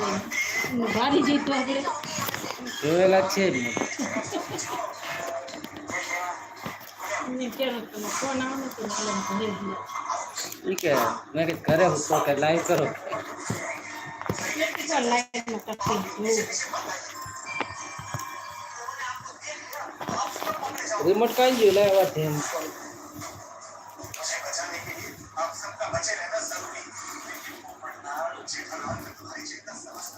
જોઈએ ભારી જઈતું આપણે જોયેલા જ છે જ ને એને ક્યારે તમે ફોન આવે ને તો એટલે એમ ઘરે ગયા ઈ કે મેં કીધું ઘરે હું તો કે લાઈવ કરો કેટલી વાર લાઈટમાં તકલીફ જોઉં રિમોટ કાઈ ちょっとはい。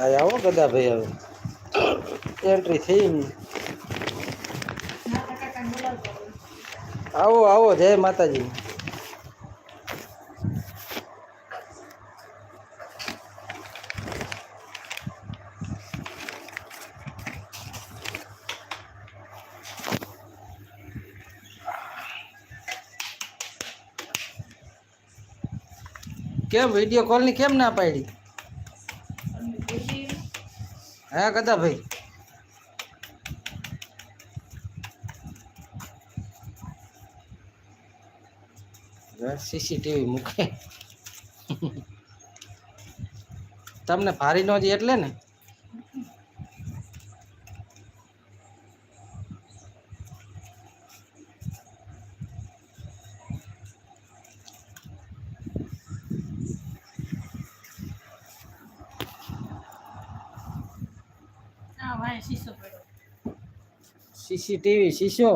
આ આવો ગદા ભાઈ હવે. એન્ટ્રી થઈ. આવો આવો, જય માતાજી. કેમ વીડિયો કોલની કેમ ના પાડી? હા કદા ભાઈ? સીસીટીવી મૂકે. તમને ભારી નો જ એટલે ને? શીશો પડ્યો. સીસીટીવી શીશો?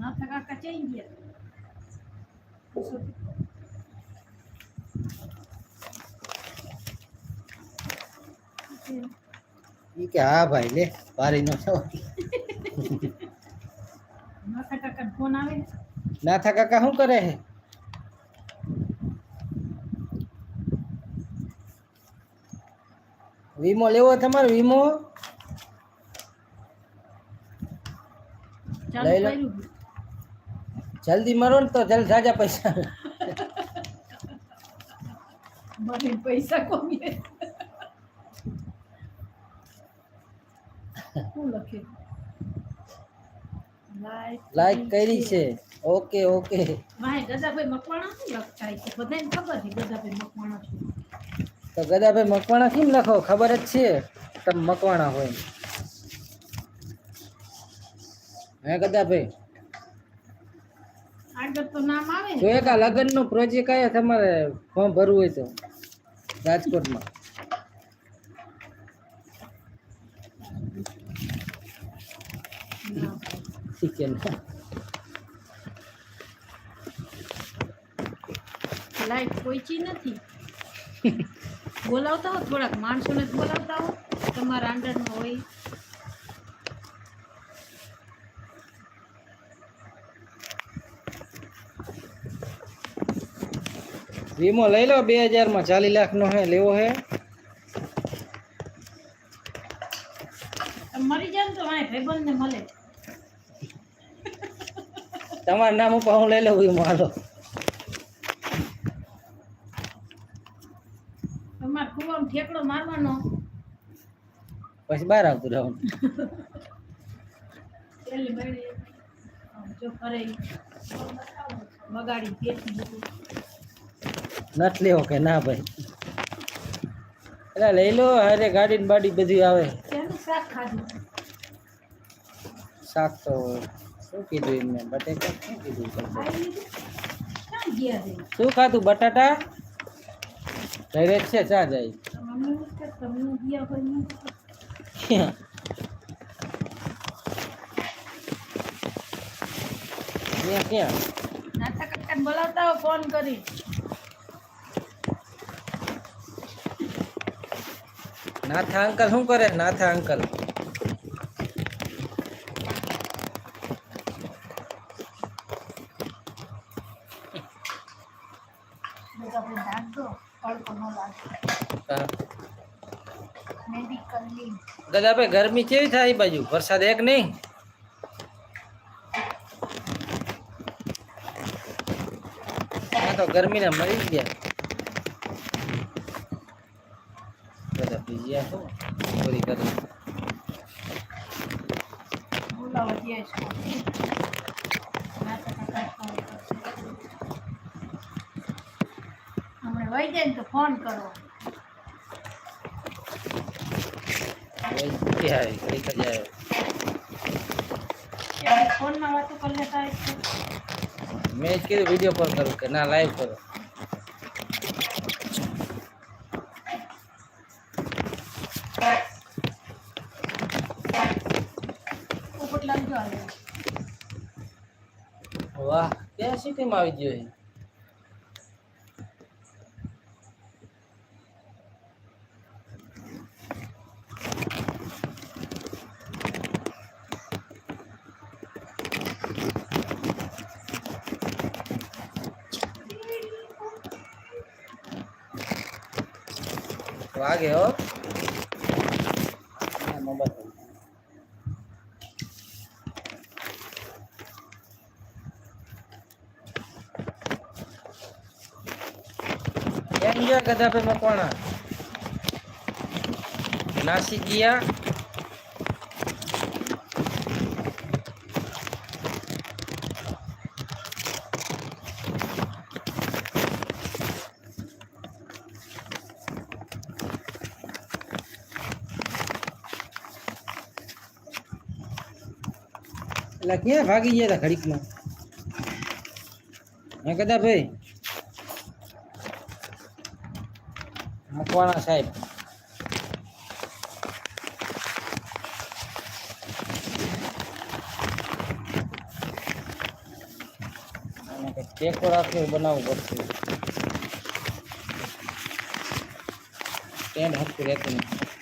માથા કાકા ચઈ ગયા. કે હા ભાઈ લે ભારી નો છો નાના ફોન આવે નાથા કાકા શું કરે છે? વીમો લેવો તમારો વીમો? લઈ લો. જલ્દી મરો ને તો જલ્દી જાજા પૈસા. મને પૈસા કોમીએ લાઈક લાઈક કરી છે. ઓકે ઓકે ભાઈ દાદાભાઈ મકવાણા શું લખતા છે? બધાને ખબર છે દાદાભાઈ મકવાણા છું તો ગદાભાઈ મકવાણા કેમ લખો? ખબર જ છે તમે મકવાણા હોય. હે ગદાભાઈ? તો એક આ લગ્નનો પ્રોજેક્ટ આવ્યા તમારે ફોર્મ ભરવું હોય તો રાજકોટમાં. લાઈટ પહોંચી નથી. બોલાવતા હો થોડાક માણસોને જ બોલાવતા હો. તમારા અંડરમાં હોય. વીમો લઈ લો બે હજારમાં ચાલીસ લાખનો હે લેવો હે. મરી જાય ને તો મારે ભાઈબંધને મળે. તમારું નામ ઉપર હું લઈ લઉં વીમો હાલો. તમારે કુવામાં ઠેકડો મારવાનો. પછી બહાર આવતું રહેવાનું. પેલી બળી જો ફરે. બગાડી પેટી નથી લેવો કે ના ભાઈ? એટલે લઈ લો અરે ગાડી ને બાડી બધી આવે. શાક ખાધું? શાક તો શું કીધું એમને? બટેકા શું કીધું? શું ખાધું? બટાટા? ઘરે જ છે ચા જાય મમ્મી કે તમને ગયા હોય નહીં ક્યાં ક્યાં ક્યાં નાતા કાકાને બોલાવતા હો ફોન કરી નાથા અંકલ શું કરે નાથા અંકલ ન ગદાભાઈ ગરમી કેવી થાય બાજુ? વરસાદ એક નહીં? તો ગરમીને મરી જ ગયા. બધા બીજી શું પૂરી કરી બોલાવો જઈએ છે માથે કાંઈ ફોન કરશે હમણાં વહી જાય ને તો ફોન કરો. ફોનમાં વાતો કરી લેતા મેં કીધું વીડિયો કોલ કરું કે ના લાઈવ કરો. વાહ ક્યાં સિટીમાં આવી ગયો છે વાગે હો આ મોબાઈલ કેમ ગયા ગધાભાઈ મકવાણા નાસી ગયા એટલે ક્યાં ભાગી ગયા હતા ઘડીકમાં હે ગદાભાઈ મકવાણા સાહેબ આને કંઈક ટેકો રાખીને બનાવવું પડશે સ્ટેન્ડ હરખું રહેતું નથી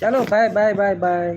ચાલો બાય બાય બાય બાય